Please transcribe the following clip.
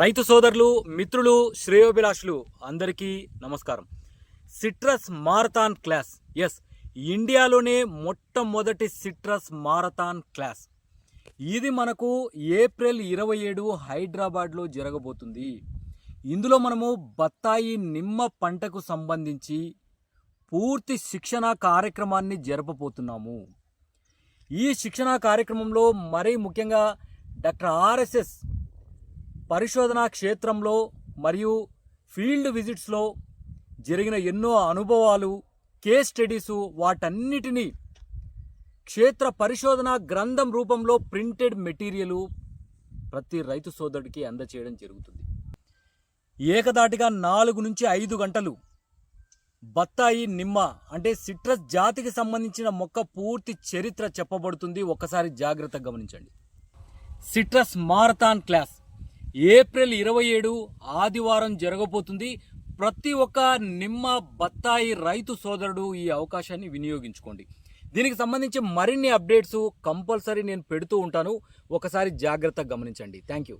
రైతు సోదరులు మిత్రులు శ్రేయోభిలాషులు అందరికీ నమస్కారం. Citrus marathon class. ఎస్ ఇండియాలోనే మొట్టమొదటి సిట్రస్ మారథాన్ క్లాస్. ఇది మనకు ఏప్రిల్ ఇరవై ఏడు హైదరాబాద్లో జరగబోతుంది. ఇందులో మనము బత్తాయి నిమ్మ పంటకు సంబంధించి పూర్తి శిక్షణ కార్యక్రమాన్ని జరపబోతున్నాము. ఈ శిక్షణ కార్యక్రమంలో మరీ ముఖ్యంగా డాక్టర్ ఆర్ఎస్ఎస్ పరిశోధనా క్షేత్రంలో మరియు ఫీల్డ్ విజిట్స్లో జరిగిన ఎన్నో అనుభవాలు కేస్ స్టడీసు వాటన్నిటినీ క్షేత్ర పరిశోధన గ్రంథం రూపంలో ప్రింటెడ్ మెటీరియలు ప్రతి రైతు సోదరుడికి అందచేయడం జరుగుతుంది. ఏకదాటిగా నాలుగు నుంచి ఐదు గంటలు బత్తాయి నిమ్మ అంటే సిట్రస్ జాతికి సంబంధించిన మొక్క పూర్తి చరిత్ర చెప్పబడుతుంది. ఒక్కసారి జాగ్రత్తగా గమనించండి. Citrus marathon class. ఏప్రిల్ ఇరవై ఏడు ఆదివారం జరగబోతుంది. ప్రతి ఒక్క నిమ్మ బత్తాయి రైతు సోదరుడు ఈ అవకాశాన్ని వినియోగించుకోండి. దీనికి సంబంధించి మరిన్ని అప్డేట్స్ కంపల్సరీ నేను పెడుతూ ఉంటాను. ఒకసారి జాగ్రత్తగా గమనించండి. Thank you.